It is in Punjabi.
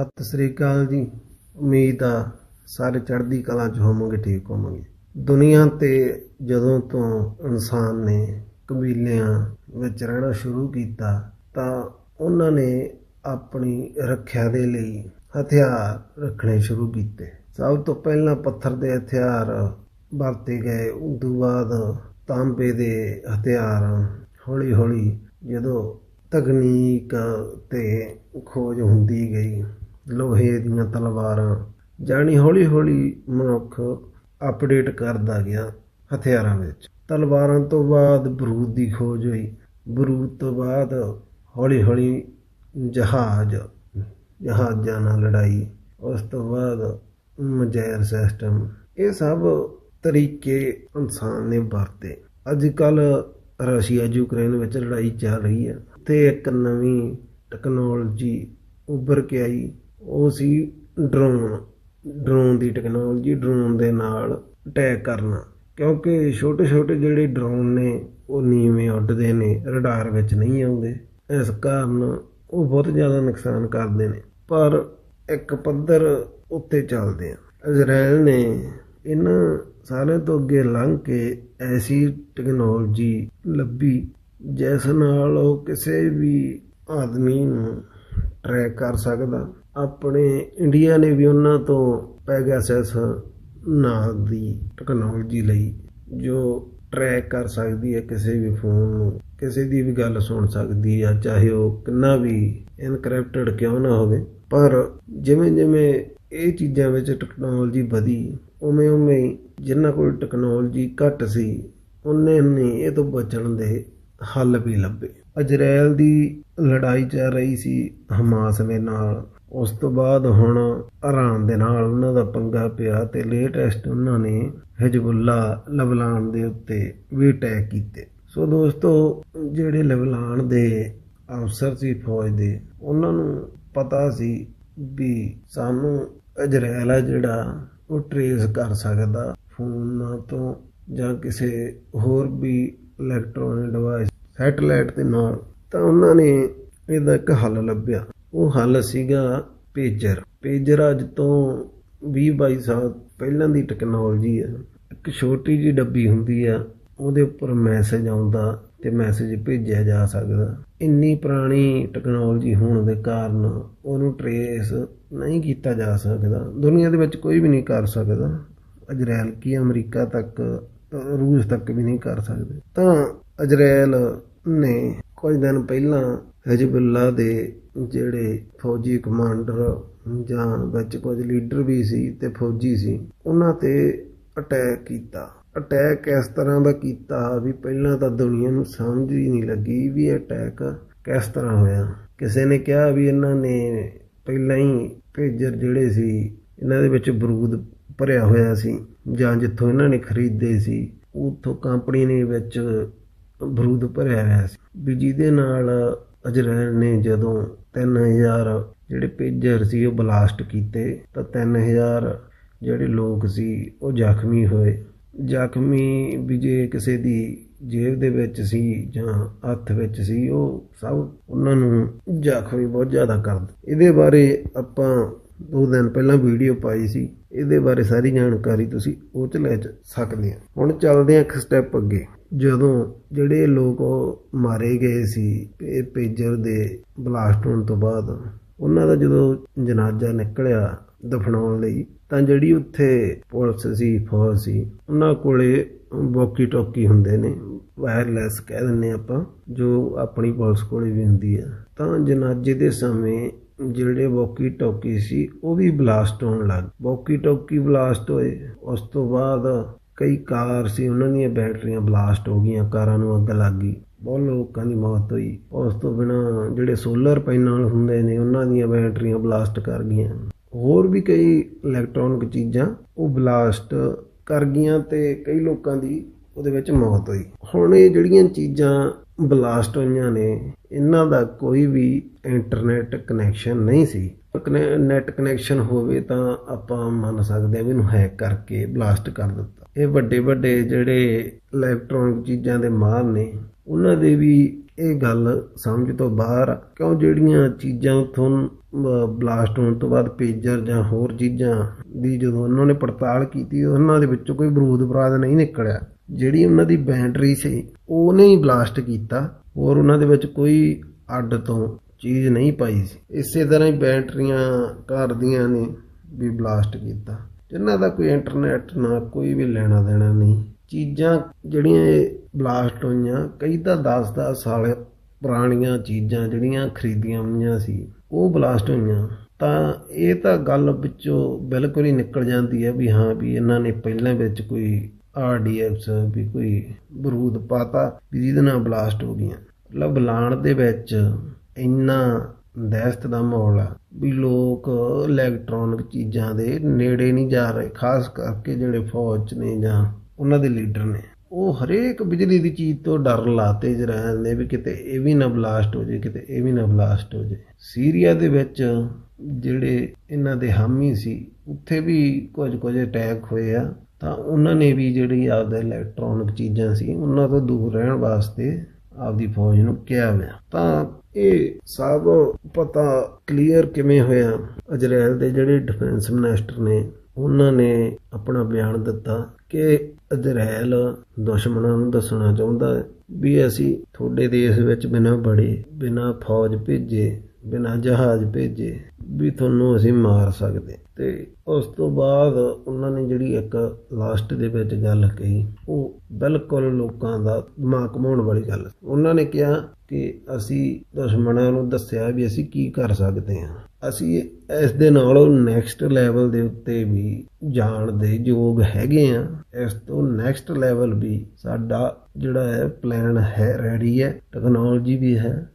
ਸਤਿ ਸ੍ਰੀ ਅਕਾਲ ਜੀ। ਉਮੀਦ ਆ ਸਾਰੇ ਚੜ੍ਹਦੀ ਕਲਾ ਚ ਹੋਵਾਂਗੇ, ਠੀਕ ਹੋਵਾਂਗੇ। ਦੁਨੀਆ ਤੇ ਜਦੋਂ ਤੋਂ ਇਨਸਾਨ ਨੇ ਕਬੀਲਿਆਂ ਵਿੱਚ ਰਹਿਣਾ ਸ਼ੁਰੂ ਕੀਤਾ, ਤਾਂ ਉਹਨਾਂ ਨੇ ਆਪਣੀ ਰੱਖਿਆ ਦੇ ਲਈ ਹਥਿਆਰ ਰੱਖਣੇ ਸ਼ੁਰੂ ਕੀਤੇ। ਸਭ ਤੋਂ ਪਹਿਲਾਂ ਪੱਥਰ ਦੇ ਹਥਿਆਰ ਵਰਤੇ ਗਏ, ਉਸ ਤੋਂ ਬਾਅਦ ਤਾਂਬੇ ਦੇ ਹਥਿਆਰ ਹੌਲੀ ਹੌਲੀ ਜਦੋਂ ਤਕਨੀਕ ਤੇ ਖੋਜ ਹੁੰਦੀ ਗਈ ਲੋਹੇ ਦੀਆਂ ਤਲਵਾਰਾਂ ਜਾਣੀ ਹੌਲੀ ਹੌਲੀ ਮਨੁੱਖ ਅਪਡੇਟ ਕਰਦਾ ਗਿਆ ਹਥਿਆਰਾਂ ਵਿੱਚ। ਤਲਵਾਰਾਂ ਤੋਂ ਬਾਅਦ ਬਰੂਦ ਦੀ ਖੋਜ ਹੋਈ। ਬਰੂਦ ਤੋਂ ਬਾਅਦ ਹੌਲੀ ਹੌਲੀ ਜਹਾਜ਼, ਜਹਾਜ਼ਾਂ ਨਾਲ ਲੜਾਈ। ਉਸ ਤੋਂ ਬਾਅਦ ਮਜੈਰ ਸਿਸਟਮ ਇਹ ਸਭ ਤਰੀਕੇ ਇਨਸਾਨ ਨੇ ਵਰਤੇ। ਅੱਜ ਕੱਲ ਰਸ਼ੀਆ ਯੂਕਰੇਨ ਵਿੱਚ ਲੜਾਈ ਚੱਲ ਰਹੀ ਹੈ ਤੇ ਇੱਕ ਨਵੀਂ ਟੈਕਨੋਲੋਜੀ ਉੱਭਰ ਕੇ ਆਈ। ਉਹ ਸੀ ਡਰੋਨ ਡਰੋਨ ਦੀ ਟੈਕਨੋਲੋਜੀ ਡਰੋਨ ਦੇ ਨਾਲ ਅਟੈਕ ਕਰਨਾ। ਕਿਉਂਕਿ ਛੋਟੇ ਛੋਟੇ ਜਿਹੜੇ ਡਰੋਨ ਨੇ, ਉਹ ਨੀਵੇਂ ਉੱਡਦੇ ਨੇ ਰਡਾਰ ਵਿੱਚ ਨਹੀਂ ਆਉਂਦੇ। ਇਸ ਕਾਰਨ ਉਹ ਬਹੁਤ ਜ਼ਿਆਦਾ ਨੁਕਸਾਨ ਕਰਦੇ ਨੇ। ਪਰ ਇੱਕ ਪੱਧਰ ਉੱਤੇ ਚੱਲਦੇ ਆ। ਇਜ਼ਰਾਈਲ ਨੇ ਇਹਨਾਂ ਸਾਰਿਆਂ ਤੋਂ ਅੱਗੇ ਲੰਘ ਕੇ ਐਸੀ ਟੈਕਨੋਲੋਜੀ ਲੱਭੀ, ਜਿਸ ਨਾਲ ਉਹ ਕਿਸੇ ਵੀ ਆਦਮੀ ਨੂੰ ਟਰੈਕ ਕਰ ਸਕਦਾ। ਆਪਣੇ ਇੰਡੀਆ ਨੇ ਵੀ ਉਹਨਾਂ ਤੋਂ ਪੈਗਾਸਸ ਨਾਂ ਦੀ ਟੈਕਨੋਲੋਜੀ ਲਈ ਜੋ ਟਰੈਕ ਕਰ ਸਕਦੀ ਹੈ, ਕਿਸੇ ਵੀ ਫੋਨ ਨੂੰ, ਕਿਸੇ ਦੀ ਵੀ ਗੱਲ ਸੁਣ ਸਕਦੀ ਹੈ, ਚਾਹੇ ਉਹ ਕਿੰਨਾ ਵੀ ਇਨਕ੍ਰਿਪਟਡ ਕਿਉਂ ਨਾ ਹੋਵੇ, ਪਰ ਜਿਵੇਂ ਜਿਵੇਂ ਇਹ ਚੀਜ਼ਾਂ ਵਿੱਚ ਟੈਕਨੋਲੋਜੀ ਵਧੀ, ਉਵੇਂ ਉਵੇਂ ਜਿਨ੍ਹਾਂ ਕੋਲ ਟੈਕਨੋਲੋਜੀ ਘੱਟ ਸੀ ਉਹਨੇ ਨੇ ਇਹ ਤੋਂ ਬਚਣ ਦੇ ਹੱਲ ਵੀ ਲੱਭੇ। ਅਜਰੈਲ ਦੀ ਲੜਾਈ ਚੱਲ ਰਹੀ ਸੀ ਹਮਾਸ ਦੇ ਨਾਲ। ਉਸ ਤੋਂ ਬਾਅਦ ਹੁਣ ਇਰਾਨ ਦੇ ਨਾਲ ਉਹਨਾਂ ਦਾ ਪੰਗਾ ਪਿਆ ਤੇ ਲੇਟੈਸਟ ਉਹਨਾਂ ਨੇ ਹਿਜਬੁੱਲਾ ਲਬਨਾਨ ਦੇ ਉੱਤੇ ਵੀ ਅਟੈਕ ਕੀਤੇ। ਸੋ ਦੋਸਤੋ, ਜਿਹੜੇ ਲਬਨਾਨ ਦੇ ਅਫਸਰ ਸੀ ਫੌਜ ਦੇ, ਉਹਨਾਂ ਨੂੰ ਪਤਾ ਸੀ ਵੀ ਸਾਨੂੰ ਇਜ਼ਰਾਈਲ ਆ ਜਿਹੜਾ ਉਹ ਟਰੇਸ ਕਰ ਸਕਦਾ ਫੋਨਾਂ ਤੋਂ ਜਾਂ ਕਿਸੇ ਹੋਰ ਵੀ ਇਲੈਕਟ੍ਰੋਨਿਕ ਡਿਵਾਈਸ ਸੈਟਲਾਈਟ ਦੇ ਨਾਲ। ਤਾਂ ਉਹਨਾਂ ਨੇ ਇਹਦਾ ਇੱਕ ਹੱਲ ਲੱਭਿਆ। ਉਹ ਹੱਲ ਸੀਗਾ ਪੇਜਰ ਪੇਜਰ ਅੱਜ ਤੋਂ 20 22 ਸਾਲ ਪਹਿਲਾਂ ਦੀ ਟੈਕਨੋਲੋਜੀ ਹੈ ਇੱਕ ਛੋਟੀ ਜੀ ਡੱਬੀ ਹੁੰਦੀ ਆ, ਉਹਦੇ ਉੱਪਰ ਮੈਸੇਜ ਆਉਂਦਾ ਤੇ ਮੈਸੇਜ ਭੇਜਿਆ ਜਾ ਸਕਦਾ। ਇੰਨੀ ਪੁਰਾਣੀ ਟੈਕਨੋਲੋਜੀ ਹੋਣ ਦੇ ਕਾਰਨ ਉਹਨੂੰ ਟਰੇਸ ਨਹੀਂ ਕੀਤਾ ਜਾ ਸਕਦਾ। ਦੁਨੀਆ ਦੇ ਵਿੱਚ ਕੋਈ ਵੀ ਨਹੀਂ ਕਰ ਸਕਦਾ। ਅਜਰੈਲ ਕੀ ਅਮਰੀਕਾ ਤੱਕ, ਰੂਸ ਤੱਕ ਵੀ ਨਹੀਂ ਕਰ ਸਕਦੇ। ਤਾਂ ਅਜਰੈਲ ਨੇ ਕੁਝ ਦਿਨ ਪਹਿਲਾਂ ਹਿਜਬੁੱਲਾ ਦੇ ਜਿਹੜੇ ਫੌਜੀ ਕਮਾਂਡਰ ਜਾਂ ਵਿੱਚ ਕੁਝ ਲੀਡਰ ਵੀ ਸੀ ਤੇ ਫੌਜੀ ਸੀ, ਉਹਨਾਂ ਤੇ ਅਟੈਕ ਕੀਤਾ। ਅਟੈਕ ਇਸ ਤਰ੍ਹਾਂ ਦਾ ਕੀਤਾ ਵੀ ਪਹਿਲਾਂ ਤਾਂ ਦੁਨੀਆ ਨੂੰ ਸਮਝ ਹੀ ਨਹੀਂ ਲੱਗੀ ਵੀ ਇਹ ਅਟੈਕ ਕਿਸ ਤਰ੍ਹਾਂ ਹੋਇਆ। ਕਿਸੇ ਨੇ ਕਿਹਾ ਵੀ ਇਹਨਾਂ ਨੇ ਪਹਿਲਾਂ ਹੀ ਭੇਜਰ ਜਿਹੜੇ ਸੀ, ਇਹਨਾਂ ਦੇ ਵਿੱਚ ਬਰੂਦ ਭਰਿਆ ਹੋਇਆ ਸੀ ਜਾਂ ਜਿੱਥੋਂ ਇਹਨਾਂ ਨੇ ਖਰੀਦੇ ਸੀ, ਉਥੋਂ ਕੰਪਨੀ ਨੇ ਵਿੱਚ ਬਰੂਦ ਭਰਿਆ ਹੋਇਆ ਸੀ। ਵੀ ਜਿਹਦੇ ਨਾਲ ਇਜ਼ਰਾਈਲ ਨੇ ਜਦੋਂ 3000 ਜਿਹੜੇ ਪੇਜਰ ਸੀ ਉਹ ਬਲਾਸਟ ਕੀਤੇ, ਤਾਂ 3000 ਜਿਹੜੇ ਲੋਕ ਸੀ ਉਹ ਜ਼ਖਮੀ ਹੋਏ। ਜ਼ਖਮੀ ਵੀ ਜੇ ਕਿਸੇ ਦੀ ਜੇਬ ਦੇ ਵਿੱਚ ਸੀ ਜਾਂ ਹੱਥ ਵਿੱਚ ਸੀ, ਉਹ ਸਭ ਉਹਨਾਂ ਨੂੰ ਜ਼ਖਮੀ ਬਹੁਤ ਜ਼ਿਆਦਾ ਕਰ ਇਹਦੇ ਬਾਰੇ ਆਪਾਂ ਦੋ ਦਿਨ ਪਹਿਲਾਂ ਵੀਡੀਓ ਪਾਈ ਸੀ। ਇਹਦੇ ਬਾਰੇ ਸਾਰੀ ਜਾਣਕਾਰੀ ਤੁਸੀਂ ਉਹ ਚ ਲੈ ਸਕਦੇ ਆ। ਹੁਣ ਚੱਲਦੇ ਹਾਂ ਇੱਕ ਸਟੈਪ ਅੱਗੇ। ਜਦੋਂ ਜਿਹੜੇ ਲੋਕ ਮਾਰੇ ਗਏ ਸੀ, ਇਹ ਪੇਜਰ ਦੇ ਬਲਾਸਟ ਹੋਣ ਤੋਂ ਬਾਅਦ, ਉਹਨਾਂ ਦਾ ਜਦੋਂ ਜਨਾਜ਼ਾ ਨਿਕਲਿਆ ਦਫਨਾਉਣ ਲਈ, ਤਾਂ ਜਿਹੜੀ ਉੱਥੇ ਪੁਲਿਸ ਸੀ, ਫੌਜ ਸੀ, ਉਹਨਾਂ ਕੋਲੇ ਬੋਕੀ ਟੋਕੀ ਹੁੰਦੇ ਨੇ ਵਾਇਰਲੈਸ ਕਹਿ ਦਿੰਨੇ ਆਪਾਂ, ਜੋ ਆਪਣੀ ਪੁਲਿਸ ਕੋਲੇ ਵੀ ਹੁੰਦੀ ਆ। ਤਾਂ ਜਨਾਜ਼ੇ ਦੇ ਸਮੇਂ ਜਿਹੜੇ ਵੋਕੀ ਟੋਕੀ ਸੀ, ਉਹ ਵੀ ਬਲਾਸਟ ਹੋਣ ਲੱਗ ਬੋਕੀ ਟੋਕੀ ਬਲਾਸਟ ਹੋਏ, ਉਸ ਤੋਂ ਬਾਅਦ ਕਈ ਕਾਰ ਸੀ, ਉਹਨਾਂ ਦੀਆਂ ਬੈਟਰੀਆਂ ਬਲਾਸਟ ਹੋ ਗਈਆਂ, ਕਾਰਾਂ ਨੂੰ ਅੱਗ ਲੱਗ ਗਈ। ਬਹੁਤ ਲੋਕਾਂ ਦੀ ਮੌਤ ਹੋਈ। ਉਸ ਤੋਂ ਬਿਨਾ ਜਿਹੜੇ ਸੋਲਰ ਪੈਨਲ ਹੁੰਦੇ ਨੇ, ਉਹਨਾਂ ਦੀਆਂ ਬੈਟਰੀਆਂ ਬਲਾਸਟ ਕਰ ਗਈਆਂ। ਹੋਰ ਵੀ ਕਈ ਇਲੈਕਟ੍ਰੋਨਿਕ ਚੀਜ਼ਾਂ ਉਹ ਬਲਾਸਟ ਕਰ ਗਈਆਂ ਤੇ ਕਈ ਲੋਕਾਂ ਦੀ ਉਹਦੇ ਵਿੱਚ ਮੌਤ ਹੋਈ। ਹੁਣ ਇਹ ਜਿਹੜੀਆਂ ਚੀਜ਼ਾਂ ਬਲਾਸਟ ਹੋਈਆਂ ਨੇ, ਇਹਨਾਂ ਦਾ ਕੋਈ ਵੀ ਇੰਟਰਨੈਟ ਕਨੈਕਸ਼ਨ ਨਹੀਂ ਸੀ। ਨੈਟ ਕਨੈਕਸ਼ਨ ਹੋਵੇ ਤਾਂ ਆਪਾਂ ਮੰਨ ਸਕਦੇ ਹਾਂ ਵੀ ਇਹਨੂੰ ਹੈਕ ਕਰਕੇ ਬਲਾਸਟ ਕਰ ਦਿੱਤਾ। ਇਹ ਵੱਡੇ ਵੱਡੇ ਜਿਹੜੇ ਇਲੈਕਟ੍ਰੋਨਿਕ ਚੀਜ਼ਾਂ ਦੇ ਮਾਹਰ ਨੇ, ਉਹਨਾਂ ਦੇ ਵੀ ਇਹ ਗੱਲ ਸਮਝ ਤੋਂ ਬਾਹਰ ਕਿਉਂ ਜਿਹੜੀਆਂ ਚੀਜ਼ਾਂ ਉਥੋਂ ਬਲਾਸਟ ਹੋਣ ਤੋਂ ਬਾਅਦ ਪੇਜਰ ਜਾਂ ਹੋਰ ਚੀਜ਼ਾਂ ਦੀ ਜਦੋਂ ਉਹਨਾਂ ਨੇ ਪੜਤਾਲ ਕੀਤੀ, ਉਹਨਾਂ ਦੇ ਵਿੱਚੋਂ ਕੋਈ ਬਰੂਦ ਬਰਾਦ ਨਹੀਂ ਨਿਕਲਿਆ। ਜਿਹੜੀ ਉਹਨਾਂ ਦੀ ਬੈਟਰੀ ਸੀ, ਉਹਨੇ ਹੀ ਬਲਾਸਟ ਕੀਤਾ। ਹੋਰ ਉਹਨਾਂ ਦੇ ਵਿੱਚ ਕੋਈ ਅੱਡ ਤੋਂ ਚੀਜ਼ ਨਹੀਂ ਪਾਈ ਸੀ। ਇਸੇ ਤਰ੍ਹਾਂ ਹੀ ਬੈਟਰੀਆਂ ਘਰ ਦੀਆਂ ਨੇ ਵੀ ਬਲਾਸਟ ਕੀਤਾ। ਜਿਨ੍ਹਾਂ ਦਾ ਕੋਈ ਇੰਟਰਨੈਟ ਨਾ, ਕੋਈ ਵੀ ਲੈਣਾ ਦੇਣਾ ਨਹੀਂ। ਚੀਜ਼ਾਂ ਜਿਹੜੀਆਂ ਇਹ ਬਲਾਸਟ ਹੋਈਆਂ, ਕਈ ਤਾਂ 10-10 ਸਾਲ ਪੁਰਾਣੀਆਂ ਚੀਜ਼ਾਂ ਜਿਹੜੀਆਂ ਖਰੀਦੀਆਂ ਹੋਈਆਂ ਸੀ, ਉਹ ਬਲਾਸਟ ਹੋਈਆਂ। ਤਾਂ ਇਹ ਤਾਂ ਗੱਲ ਵਿੱਚੋਂ ਬਿਲਕੁਲ ਹੀ ਨਿਕਲ ਜਾਂਦੀ ਹੈ ਵੀ ਹਾਂ, ਵੀ ਇਹਨਾਂ ਨੇ ਪਹਿਲਾਂ ਵਿੱਚ ਕੋਈ ਆਰਡੀਐਕਸ ਵੀ ਕੋਈ ਬਰੂਦ ਪਾਤਾ ਵੀ ਜਿਹਦੇ ਨਾਲ ਬਲਾਸਟ ਹੋ ਗਈਆਂ। ਮਤਲਬ ਬਲਾਣ ਦੇ ਵਿੱਚ ਇੰਨਾ ਦਹਿਸ਼ਤ ਦਾ ਮਾਹੌਲ ਆ ਵੀ ਲੋਕ ਇਲੈਕਟ੍ਰੋਨਿਕ ਚੀਜ਼ਾਂ ਦੇ ਨੇੜੇ ਨਹੀਂ ਜਾ ਰਹੇ, ਖਾਸ ਕਰਕੇ ਜਿਹੜੇ ਫੌਜ 'ਚ ਨੇ ਜਾਂ ਉਹਨਾਂ ਦੇ ਲੀਡਰ ਨੇ। ਉਹ ਹਰੇਕ ਬਿਜਲੀ ਦੀ ਚੀਜ਼ ਤੋਂ ਡਰ ਲਾਤੇ ਜ ਰਹਿੰਦੇ ਵੀ ਕਿਤੇ ਇਹ ਵੀ ਨਾ ਬਲਾਸਟ ਹੋ ਜੇ, ਕਿਤੇ ਇਹ ਵੀ ਨਾ ਬਲਾਸਟ ਹੋ ਜੇ। ਸੀਰੀਆ ਦੇ ਵਿੱਚ ਜਿਹੜੇ ਇਹਨਾਂ ਦੇ ਹਾਮੀ ਸੀ, ਉੱਥੇ ਵੀ ਕੁਝ ਕੁਝ ਅਟੈਕ ਹੋਏ ਆ। ਤਾਂ ਉਹਨਾਂ ਨੇ ਵੀ ਜਿਹੜੀ ਆਪਦੇ ਇਲੈਕਟ੍ਰੋਨਿਕ ਚੀਜ਼ਾਂ ਸੀ, ਉਹਨਾਂ ਤੋਂ ਦੂਰ ਰਹਿਣ ਵਾਸਤੇ ਆਪਦੀ ਫੌਜ ਨੂੰ ਕਿਹਾ ਹੋਇਆ। ਤਾਂ ਇਹ ਸਭ ਪਤਾ ਕਲੀਅਰ ਕਿਵੇਂ ਹੋਇਆ? ਅਜਰੈਲ ਦੇ ਜਿਹੜੇ ਡਿਫੈਂਸ ਮਿਨਿਸਟਰ ਨੇ, ਉਹਨਾਂ ਨੇ ਆਪਣਾ ਬਿਆਨ ਦਿੱਤਾ ਕਿ ਅਜਰੈਲ ਦੁਸ਼ਮਣਾਂ ਨੂੰ ਦੱਸਣਾ ਚਾਹੁੰਦਾ ਵੀ ਅਸੀਂ ਤੁਹਾਡੇ ਦੇਸ਼ ਵਿੱਚ ਬਿਨਾਂ ਬੜੇ, ਬਿਨਾਂ ਫੌਜ ਭੇਜੇ ਬਿਨਾਂ ਜਹਾਜ਼ ਭੇਜੇ ਵੀ ਤੁਹਾਨੂੰ ਅਸੀਂ ਮਾਰ ਸਕਦੇ। ਤੇ ਉਸ ਤੋਂ ਬਾਅਦ ਉਹਨਾਂ ਨੇ ਜਿਹੜੀ ਇੱਕ ਲਾਸਟ ਦੇ ਵਿੱਚ ਗੱਲ ਕਹੀ, ਉਹ ਬਿਲਕੁਲ ਲੋਕਾਂ ਦਾ ਦਿਮਾਗ ਘਮਾਉਣ ਵਾਲੀ ਗੱਲ। ਉਹਨਾਂ ਨੇ ਕਿਹਾ ਕਿ ਅਸੀਂ ਦੁਸ਼ਮਣਾਂ ਨੂੰ ਦੱਸਿਆ ਵੀ ਅਸੀਂ ਕੀ ਕਰ ਸਕਦੇ ਹਾਂ। ਅਸੀਂ ਇਸ ਦੇ ਨਾਲ ਨੈਕਸਟ ਲੈਵਲ ਦੇ ਉੱਤੇ ਵੀ ਜਾਣ ਦੇ ਯੋਗ ਹੈਗੇ ਆ ਇਸ ਤੋਂ ਨੈਕਸਟ ਲੈਵਲ ਵੀ ਸਾਡਾ ਜਿਹੜਾ ਹੈ ਪਲਾਨ ਹੈ ਰੈਡੀ ਹੈ ਟੈਕਨੋਲੋਜੀ ਵੀ ਹੈ।